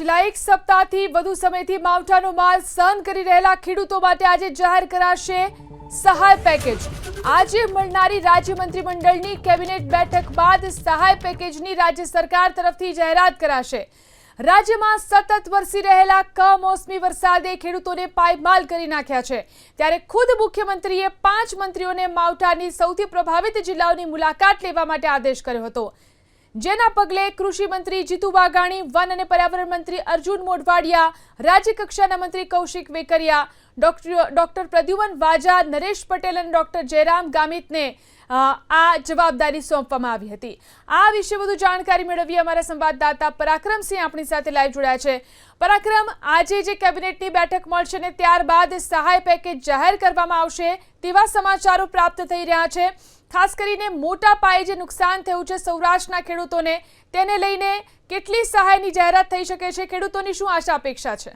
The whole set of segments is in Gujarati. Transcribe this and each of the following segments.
છેલ્લા એક સપ્તાહથી વધુ સમયથી માવઠાનો માલ સહન કરી રહેલા ખેડૂતો માટે આજે જાહેર કરાશે સહાય પેકેજ. આજે મળનારી રાજ્ય મંત્રીમંડળની કેબિનેટ બેઠક બાદ સહાય પેકેજની રાજ્ય સરકાર તરફથી જાહેરાત કરાશે. રાજ્યમાં સતત વરસી રહેલા કમોસમી વરસાદે ખેડૂતોને પાયમાલ કરી નાખ્યા છે. ત્યારે ખુદ મુખ્યમંત્રીએ પાંચ મંત્રીઓને માવઠાની સૌથી પ્રભાવિત જિલ્લાઓની મુલાકાત લેવા માટે આદેશ કર્યો હતો. જેના પગલે કૃષિ મંત્રી જીતુ વાઘાણી, વન અને પર્યાવરણ મંત્રી અર્જુન મોઢવાડિયા, રાજ્ય કક્ષાના મંત્રી કૌશિક વેકરિયા, ડોક્ટર ડોક્ટર પ્રદ્યુમન વાજા, નરેશ પટેલ અને ડોક્ટર જયરામ ગામિતને આ જવાબદારી સોંપવામાં આવી હતી. આ વિશે વધુ જાણકારી મેળવી અમારા સંવાદદાતા પરાક્રમસિંહ આપણી સાથે લાઈવ જોડાયા છે. પરાક્રમ, આજે જે કેબિનેટની બેઠક મળશે ને ત્યારબાદ સહાય પેકેજ જાહેર કરવામાં આવશે તેવા સમાચારો પ્રાપ્ત થઈ રહ્યા છે. ખાસ કરીને મોટા પાયે જે નુકસાન થયું છે સૌરાષ્ટ્રના ખેડૂતોને, તેને લઈને કેટલી સહાયની જાહેરાત થઈ શકે છે? ખેડૂતોની શું આશા અપેક્ષા છે?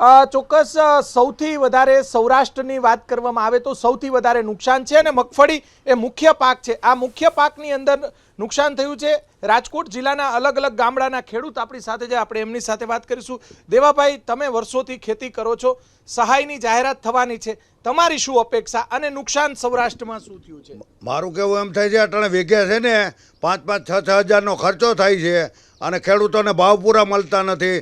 ચોક્કસ સૌથી વધારે સૌરાષ્ટ્રની વાત કરવામાં આવે તો સૌથી વધારે નુકસાન છે અને મગફળી એ મુખ્ય પાક છે. આ મુખ્ય પાકની અંદર નુકસાન થયું છે. રાજકોટ જિલ્લાના અલગ અલગ ગામડાના ખેડૂત આપણી સાથે છે. આપણે એમની સાથે વાત કરીશું. દેવાભાઈ, તમે વર્ષોથી ખેતી કરો છો. સહાયની જાહેરાત થવાની છે. તમારી શું અપેક્ષા અને નુકસાન સૌરાષ્ટ્રમાં શું થયું છે? મારું કહેવું એમ થાય છે, અટાણે વેગ્યા છે ને, પાંચ પાંચ છ છ હજારનો ખર્ચો થાય છે. અને ખેડૂતોને ભાવ પૂરા મળતા નથી.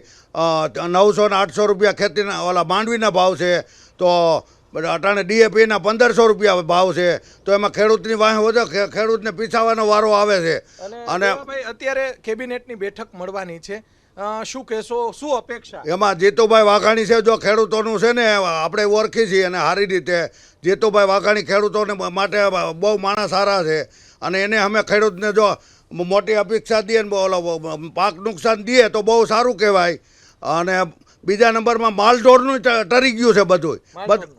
નવસો ને આઠસો રૂપિયા ખેતીના ઓલા માંડવીના ભાવ છે તો અટાણે ડીએપીના પંદરસો રૂપિયા ભાવ છે તો એમાં ખેડૂતની વાંહે વધે ખેડૂતને પીસાવાનો વારો આવે છે. અને અત્યારે કેબિનેટની બેઠક મળવાની છે. શું કહેશો શું અપેક્ષા? એમાં જીતુભાઈ વાઘાણી છે જો ખેડૂતોનું છે ને આપણે ઓળખી છીએ અને સારી રીતે. જીતુભાઈ વાઘાણી ખેડૂતોને માટે બહુ માણસ સારા છે. અને એને અમે ખેડૂતને જો મોટી અપેક્ષા દઈએ ને ઓલો પાક નુકસાન દઈએ તો બહુ સારું કહેવાય. અને બીજા નંબરમાં માલઢોરનું ટરી ગયું છે બધું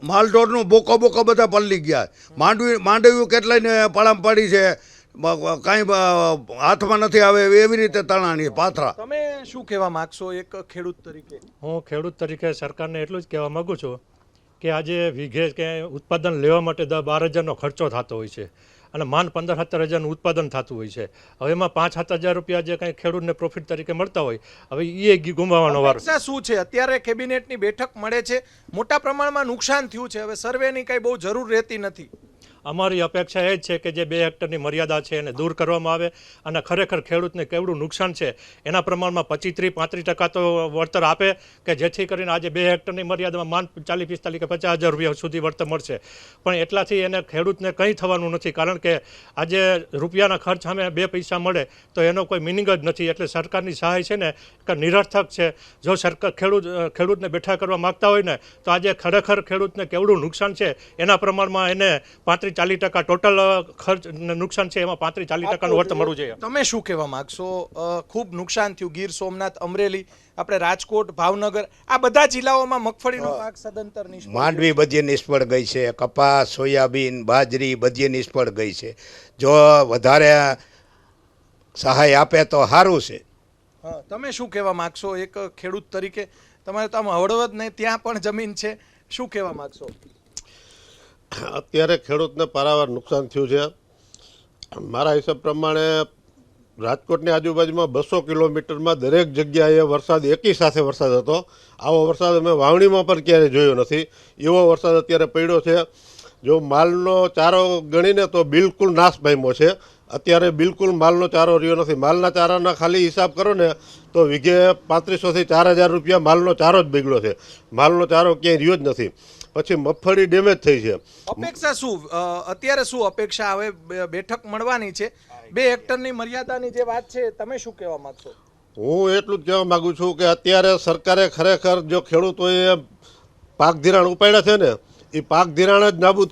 માલઢોરનું બોકો બોકો બધા પલળી ગયા. માંડવી માંડવ્યું કેટલાયને પડામ પડી છે. કાંઈ હાથમાં નથી આવે એવી રીતે તણાની પાથરા. તમે શું કહેવા માંગશો એક ખેડૂત તરીકે? હું ખેડૂત તરીકે સરકારને એટલું જ કહેવા માગું છું કે આજે વીઘે કે ઉત્પાદન લેવા માટે દસ બાર હજારનો ખર્ચો થતો હોય છે. અને માન પંદર સત્તર હજારનું ઉત્પાદન થતું હોય છે. હવે એમાં પાંચ સાત હજાર રૂપિયા જે કંઈ ખેડૂતને પ્રોફિટ તરીકે મળતા હોય, હવે એ ગુમાવવાનો વારો. શું છે? અત્યારે કેબિનેટની બેઠક મળે છે. મોટા પ્રમાણમાં નુકસાન થયું છે. હવે સર્વેની કંઈ બહુ જરૂર રહેતી નથી. અમારી અપેક્ષા એ જ છે કે જે બે હેક્ટરની મર્યાદા છે એને દૂર કરવામાં આવે અને ખરેખર ખેડૂતને કેવડું નુકસાન છે એના પ્રમાણમાં પચીસ ત્રીસ પાંત્રીસ ટકા તો વળતર આપે કે જેથી કરીને આજે બે હેક્ટરની મર્યાદામાં માન ચાલીસ, પિસ્તાલીસ કે પચાસ હજાર રૂપિયા સુધી વળતર મળશે. પણ એટલાથી એને ખેડૂતને કંઈ થવાનું નથી, કારણ કે આજે રૂપિયાના ખર્ચ સામે બે પૈસા મળે તો એનો કોઈ મિનિંગ જ નથી. એટલે સરકારની સહાય છે ને, કે નિરર્થક છે. જો સરકાર ખેડૂત, ખેડૂતને બેઠા કરવા માગતા હોય ને, તો આજે ખરેખર ખેડૂતને કેવડું નુકસાન છે એના પ્રમાણમાં એને પાંત્રીસ ચાલીસ ટકા ટોટલ ખર્ચ નુકસાન છે એમાં પાંત્રીસ ચાલીસ ટકાનું વર્ત મળવું જોઈએ. તમે શું કહેવા માંગશો? ખૂબ નુકસાન થયું. ગીર સોમનાથ અમરેલી આપણે રાજકોટ ભાવનગર આ બધા જિલ્લાઓમાં મગફળીનો પાક સદંતર નિષ્ફળ માંડવી બધી નિષ્ફળ ગઈ છે. કપાસ સોયાબીન બાજરી બધી નિષ્ફળ ગઈ છે. જો વધારે સહાય આપે તો સારું છે. તમે શું કહેવા માગશો? એક ખેડૂત તરીકે તમારે તો આમ હળવદ નહીં ત્યાં પણ જમીન છે. શું કહેવા માંગશો? અત્યારે ખેડૂતને પારાવાર નુકસાન થયું છે. મારા હિસાબ પ્રમાણે રાજકોટની આજુબાજુમાં બસો કિલોમીટરમાં દરેક જગ્યાએ વરસાદ એકી સાથે વરસાદ હતો. આવો વરસાદ અમે વાવણીમાં પણ ક્યારેય જોયો નથી. એવો વરસાદ અત્યારે પડ્યો છે. જો માલનો ચારો ગણીને તો બિલકુલ નાશ પામ્યો છે. અત્યારે બિલકુલ માલનો ચારો રહ્યો નથી. માલના ચારાના ખાલી હિસાબ કરો ને તો વીઘે પાંત્રીસોથી ચાર હજાર રૂપિયા માલનો ચારો જ બગડ્યો છે. માલનો ચારો ક્યાંય રહ્યો જ નથી. પછી મગફળી ડેમેજ થઈ છે. અપેક્ષા શું? અત્યારે શું અપેક્ષા હવે બેઠક મળવાની છે. બે હેક્ટરની મર્યાદાની જે વાત છે તમે શું કહેવા માંગશો? હું એટલું જ કહેવા માગું છું કે અત્યારે સરકારે ખરેખર જો ખેડૂતોએ પાક ધિરાણ ઉપાડ્યા છે ને એ પાક ધિરાણ જ નાબૂદ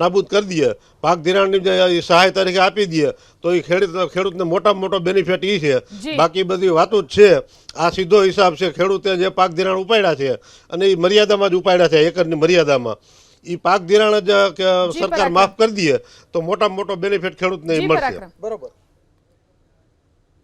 નાબૂદ કરી દઈએ. પાક ધિરાણની જે એ સહાય તરીકે આપી દઈએ તો એ ખેડૂત ખેડૂતને મોટામાં મોટો બેનિફિટ એ છે. બાકી બધી વાતો જ છે. આ સીધો હિસાબ છે ખેડૂતે જે પાક ધિરાણ ઉપાડ્યા છે અને એ મર્યાદામાં જ ઉપાડ્યા છે એકરની મર્યાદામાં. એ પાક ધિરાણ જ સરકાર માફ કરી દઈએ તો મોટામાં મોટો બેનિફિટ ખેડૂતને મળશે. બરોબર.